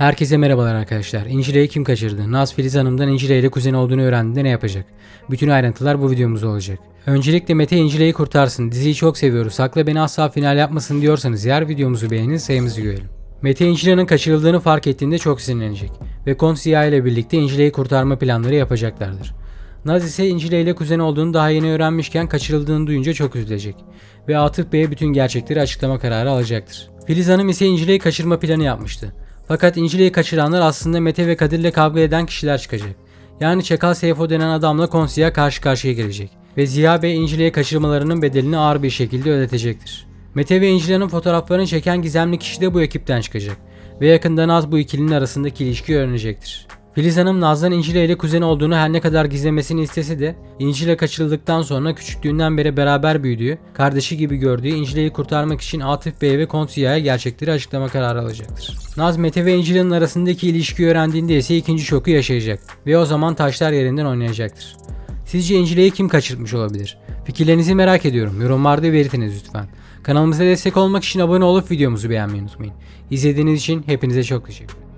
Herkese merhabalar arkadaşlar. İncile'yi kim kaçırdı? Naz Filiz Hanım'dan İncile ile kuzen olduğunu öğrendiğinde ne yapacak? Bütün ayrıntılar bu videomuzda olacak. Öncelikle Mete İncile'yi kurtarsın. Diziyi çok seviyoruz. Sakla beni asla final yapmasın diyorsanız yer videomuzu beğenin sayımızı görelim. Mete İncile'nin kaçırıldığını fark ettiğinde çok sinirlenecek. Ve Kont Ziya ile birlikte İncile'yi kurtarma planları yapacaklardır. Naz ise İncile ile kuzen olduğunu daha yeni öğrenmişken kaçırıldığını duyunca çok üzülecek. Ve Atıf Bey'e bütün gerçekleri açıklama kararı alacaktır. Filiz Hanım ise İncile'yi kaçırma planı yapmıştı. Fakat İncile'yi kaçıranlar aslında Mete ve Kadir'le kavga eden kişiler çıkacak. Yani Çakal Seyfo denen adamla Konsiya karşı karşıya gelecek. Ve Ziya Bey İncile'yi kaçırmalarının bedelini ağır bir şekilde ödetecektir. Mete ve İncile'nin fotoğraflarını çeken gizemli kişi de bu ekipten çıkacak. Ve yakında Naz bu ikilinin arasındaki ilişkiyi öğrenecektir. Filiz Hanım Naz'dan İncile ile kuzen olduğunu her ne kadar gizlemesini istese de İncile kaçırıldıktan sonra küçüklüğünden beri beraber büyüdüğü, kardeşi gibi gördüğü İncile'yi kurtarmak için Atıf Bey ve Konsiya'ya gerçekleri açıklama kararı alacaktır. Naz Mete ve İncile'nin arasındaki ilişkiyi öğrendiğinde ise ikinci şoku yaşayacak ve o zaman taşlar yerinden oynayacaktır. Sizce İncile'yi kim kaçırtmış olabilir? Fikirlerinizi merak ediyorum. Yorumlarda belirtiniz lütfen. Kanalımıza destek olmak için abone olup videomuzu beğenmeyi unutmayın. İzlediğiniz için hepinize çok teşekkür ederim.